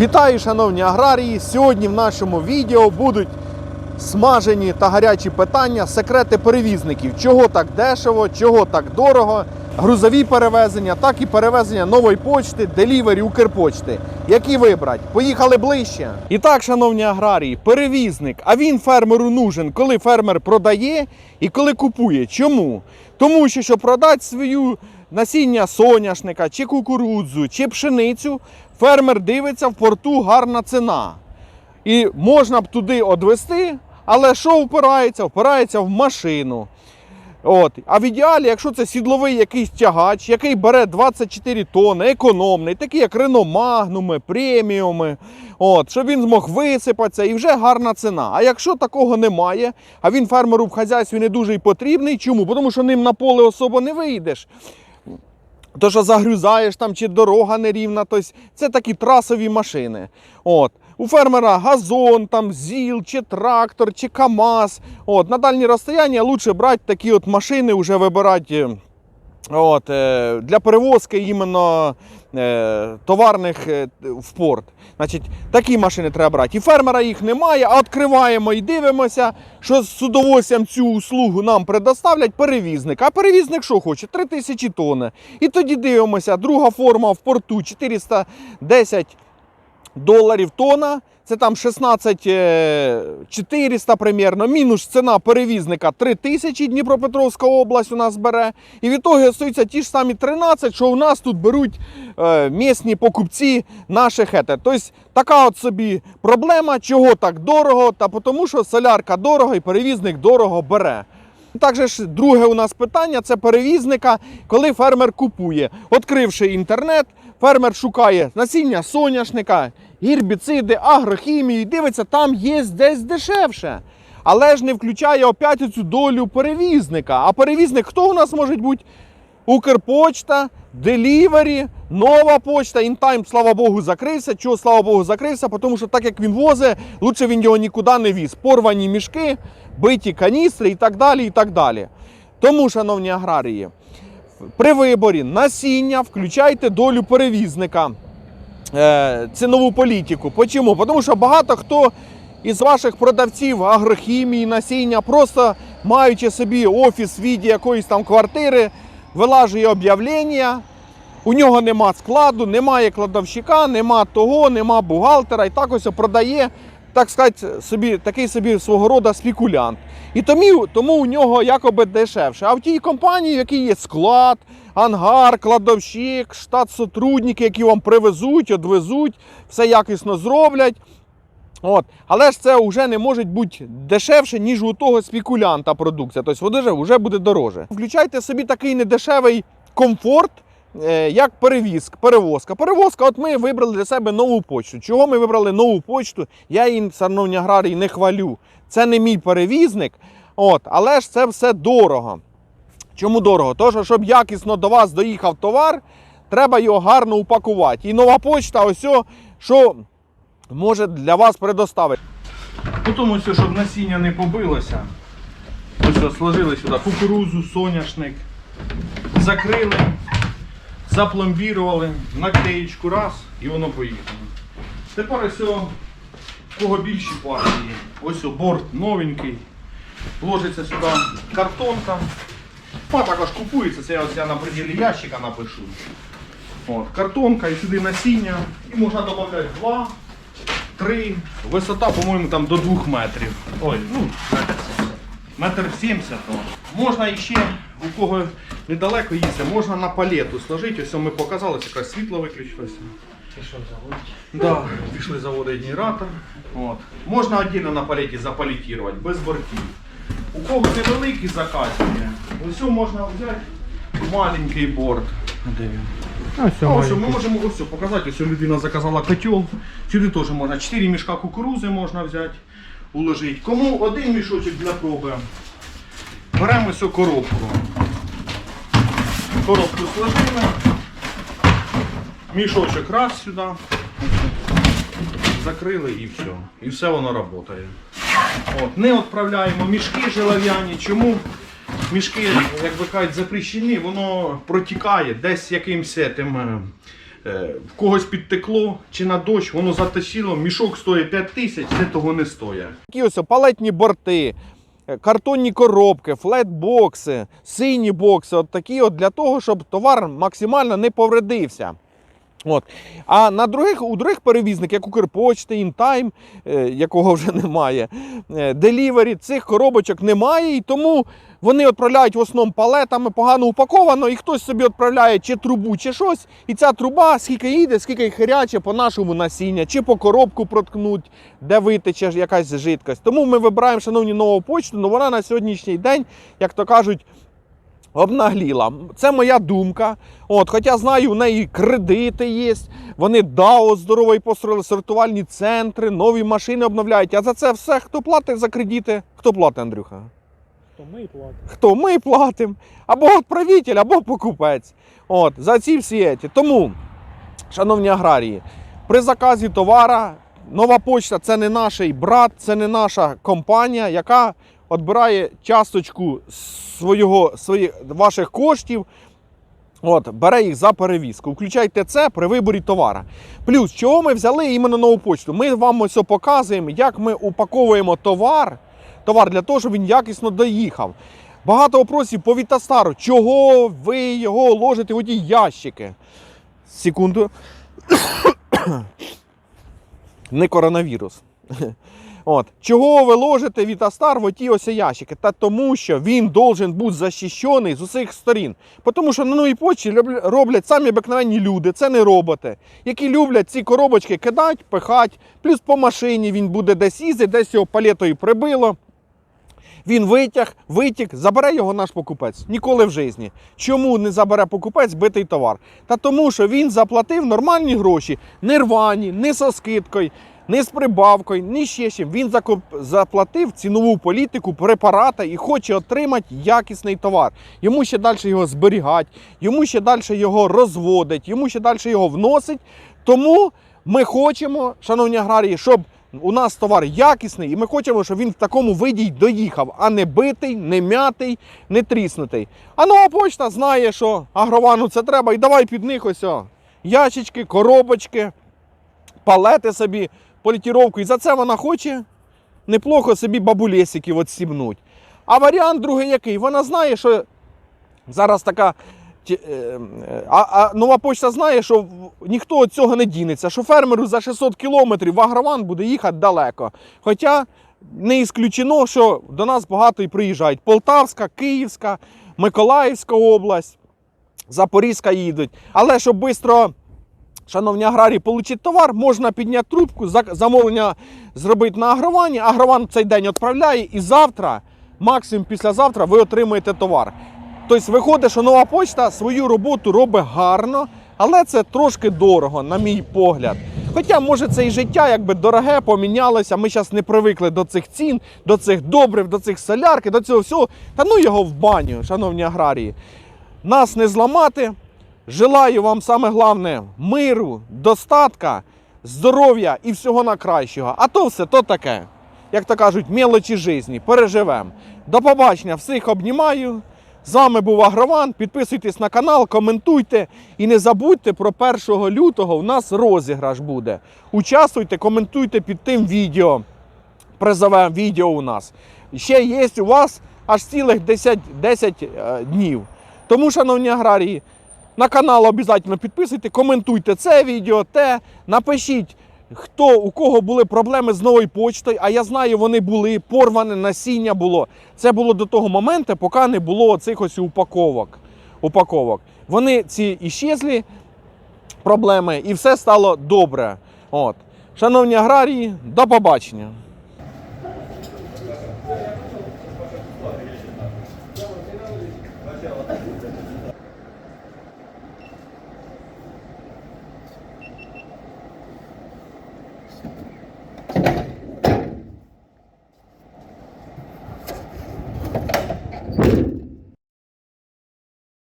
Вітаю, шановні аграрії! Сьогодні в нашому відео будуть смажені та гарячі питання, секрети перевізників. Чого так дешево, чого так дорого, грузові перевезення, так і перевезення нової почти, делівері, Укрпочти. Які вибрати? Поїхали ближче. І так, шановні аграрії, перевізник. А він фермеру нужен, коли фермер продає і коли купує. Чому? Тому що щоб продати свою насіння соняшника, чи кукурудзу, чи пшеницю, фермер дивиться в порту гарна ціна. І можна б туди одвести, але що впирається? Впирається в машину. От. А в ідеалі, якщо це сідловий якийсь тягач, який бере 24 тонни, економний, такий як Рено Магнуми, преміуми, от, щоб він змог висипатися і вже гарна ціна. А якщо такого немає, а він фермеру в хазяйстві не дуже й потрібний, чому? Тому що ним на поле особо не вийдеш. То, що загрюзаєш там, чи дорога нерівна, тобто це такі трасові машини. От. У фермера газон, там, ЗІЛ, чи трактор, чи КАМАЗ. От. На дальні розстояння краще брати такі от машини, вже вибирати от, е, для перевозки іменно е, товарних е, в порт. Значить, такі машини треба брати. І фермера їх немає, а відкриваємо і дивимося, що з удовольствием цю услугу нам предоставлять перевізник. А перевізник що хоче? 3000 тонн. І тоді дивимося, друга форма в порту 410 доларів тонна. Це там 16 е, 400 примерно, мінус ціна перевізника 3 тисячі Дніпропетровська область у нас бере. І від того остаються ті ж самі 13, що у нас тут беруть е, місні покупці наших ете. Тобто така от собі проблема, чого так дорого, та тому що солярка дорого і перевізник дорого бере. Також друге у нас питання це перевізника, коли фермер купує. Відкривши інтернет, фермер шукає насіння соняшника, гербіциди, агрохімію, і дивиться, там є десь дешевше. Але ж не включає опять цю долю перевізника. А перевізник хто у нас може бути? Укрпочта, Делівері, нова почта, інтайм, слава Богу, закрився. Чого, слава Богу, закрився? Тому що так як він возить, лучше він його нікуди не віз. Порвані мішки, биті каністри і так далі. і так далі. Тому, шановні аграрії, при виборі насіння включайте долю перевізника, цінову політику. Почому? Тому що багато хто із ваших продавців агрохімії, насіння, просто маючи собі офіс в віді якоїсь там квартири, вилажує об'явлення. У нього нема складу, немає кладовщика, нема того, нема бухгалтера, і так ось продає, так сказати, собі, такий собі свого роду спекулянт. І тому, тому у нього якоби дешевше. А в тій компанії, в якій є склад, ангар, кладовщик, штат сотрудники, які вам привезуть, одвезуть, все якісно зроблять. От. Але ж це вже не може бути дешевше, ніж у того спекулянта продукція. Тобто воно вже, буде дороже. Включайте собі такий недешевий комфорт, як перевіз, перевозка. Перевозка, от ми вибрали для себе нову почту. Чого ми вибрали нову почту? Я її, шановні аграрії, не хвалю. Це не мій перевізник, от, але ж це все дорого. Чому дорого? Тому що, щоб якісно до вас доїхав товар, треба його гарно упакувати. І нова почта, ось, що може для вас предоставити. Потім ось, щоб насіння не побилося. Ось сложили сюди кукурузу, соняшник, закрили, запломбірували, наклеєчку раз і воно поїхало. Тепер ось о, кого більші партії. Ось о, борт новенький. Ложиться сюди картонка. А також купується, це я, ось я на пределі ящика напишу. От, картонка і сюди насіння. І можна додати два, три. Висота, по-моєму, там до двох метрів. Ой, ну, метр сімдесят. Можна іще, у кого недалеко їздить, можна на палету сложити. Ось ми показали, якраз світло виключилося. Пішов. Да, пішли заводи генератор. От. Можна віддільно на палеті запалетувати, без бортів. У кого невеликий заказ є, ось можна взяти маленький борт. Де він? А, А ось ми можемо ось показати, ось людина заказала котел. Сюди теж можна 4 мішка кукурузи можна взяти, уложити. Кому один мішочок для проби. Беремо ось коробку. Коробку сложили. Мішочок раз сюди. Закрили і все. І все воно працює. От. Не відправляємо мішки жилов'яні. Чому? Мішки, як ви кажуть, запрещені, воно протікає десь якимось тим, е, е, в когось підтекло чи на дощ, воно затащило, мішок стоїть 5 тисяч, це того не стоїть. Такі ось палетні борти, картонні коробки, флетбокси, сині бокси, от такі от для того, щоб товар максимально не повредився. От. А на других, у других перевізників, як Укрпочти, Інтайм, е, якого вже немає, е, Delivery, цих коробочок немає, і тому вони відправляють в основному палетами погано упаковано, і хтось собі відправляє чи трубу, чи щось. І ця труба, скільки їде, скільки хиряче по нашому насіння, чи по коробку проткнуть, де витече якась жидкость. Тому ми вибираємо, шановні, нову почту, але вона на сьогоднішній день, як то кажуть, обнагліла. Це моя думка. От, хоча знаю, у неї кредити є, вони ДАО здоровий построїли, сортувальні центри, нові машини обновляють. А за це все хто платить за кредити? Хто платить, Андрюха? То ми і платимо. Хто ми платимо? Або відправитель, або покупець. От, за ці всі еті. Тому, шановні аграрії, при заказі товара нова почта це не наш брат, це не наша компанія, яка відбирає часточку свого, своїх, ваших коштів. От, бере їх за перевізку. Включайте це при виборі товара. Плюс, чого ми взяли іменно нову почту? Ми вам ось показуємо, як ми упаковуємо товар, товар для того, щоб він якісно доїхав. Багато вопросів по Вітастару. Чого ви його ложите в оті ящики? Секунду. Не коронавірус. От. Чого ви ложите Вітастар в оті ось ящики? Та тому, що він должен бути захищений з усіх сторін. Тому що на новій почті роблять самі обикновенні люди, це не роботи, які люблять ці коробочки кидати, пихати, плюс по машині він буде десь їздити, десь його палетою прибило. Він витяг, витік, забере його наш покупець. Ніколи в житті. Чому не забере покупець битий товар? Та тому, що він заплатив нормальні гроші, не рвані, не со скидкою, не з прибавкою, ні ще чим. Він заплатив цінову політику препарата і хоче отримати якісний товар. Йому ще далі його зберігати, йому ще далі його розводить, йому ще далі його вносить. Тому ми хочемо, шановні аграрії, щоб у нас товар якісний, і ми хочемо, щоб він в такому виді й доїхав, а не битий, не м'ятий, не тріснутий. А нова почта знає, що агровану це треба, і давай під них ось о, ящички, коробочки, палети собі, політіровку. І за це вона хоче неплохо собі бабулесиків отсібнуть. А варіант другий який? Вона знає, що зараз така. е, е, А, а нова почта знає, що ніхто від цього не дінеться, що фермеру за 600 кілометрів в агрован буде їхати далеко. Хоча не ісключено, що до нас багато і приїжджають. Полтавська, Київська, Миколаївська область, Запорізька їдуть. Але щоб швидко, шановні аграрії, отримати товар, можна підняти трубку, замовлення зробити на агровані. Агрован в цей день відправляє і завтра, максимум післязавтра, ви отримаєте товар. Тобто виходить, що нова почта свою роботу робить гарно, але це трошки дорого, на мій погляд. Хоча, може, це і життя якби дороге, помінялося. Ми зараз не привикли до цих цін, до цих добрив, до цих солярки, до цього всього. Та ну його в баню, шановні аграрії. Нас не зламати. Желаю вам саме головне миру, достатка, здоров'я і всього на кращого. А то все то таке. Як то кажуть, мелочі житті. Переживемо. До побачення, всіх обнімаю. З вами був Агрован. Підписуйтесь на канал, коментуйте і не забудьте про 1 лютого. У нас розіграш буде. Участвуйте, коментуйте під тим відео. Призове відео у нас. Ще є у вас аж цілих 10, 10 е, днів. Тому, шановні аграрії, на канал обов'язково підписуйте, коментуйте це відео, те. Напишіть, хто у кого були проблеми з новою почтою. А я знаю, вони були, порване насіння було. Це було до того моменту, поки не було цих ось упаковок. упаковок. Вони ці іщезли, проблеми, і все стало добре. От. Шановні аграрії, до побачення.